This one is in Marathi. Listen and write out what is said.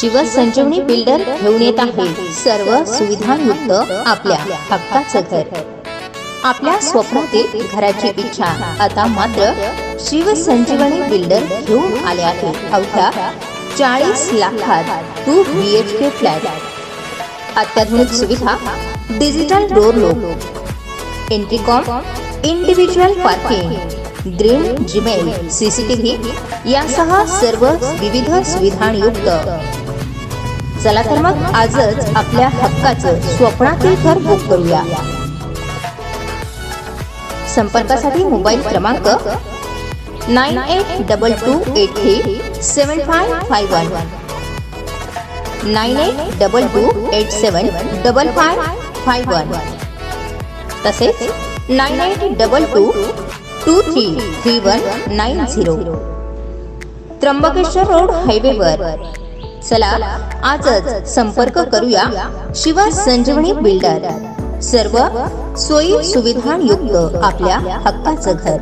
शिवसंजीवनी बिल्डर घेऊन येत आहे. सर्व सुविधांयुक्त आपल्या हक्काचं घर. आपल्या स्वप्नातील घराची इच्छा. आता मात्र शिवसंजीवनी बिल्डर घेऊन आले आहे. अवघ्या चाळीस लाखात two B H K flat अत्याधुनिक सुविधा digital door lock intercom individual parking green Gmail CCTV यासह सर्व विविध सुविधांयुक्त चला तर मग आजच आपल्या हक्काचं स्वप्नातील घर बुक करूया. संपर्कासाठी मोबाईल क्रमांक nine eight double two eight three seven five five one. Nine eight double two eight seven double five five one. तसेच nine eight double two two three three one nine zero. Trimbakeshwar road हायवेवर. चला आजच संपर्क करूया शिवा संजीवनी बिल्डर सर्व सोयी सुविधांयुक्त आपल्या हक्काचं घर.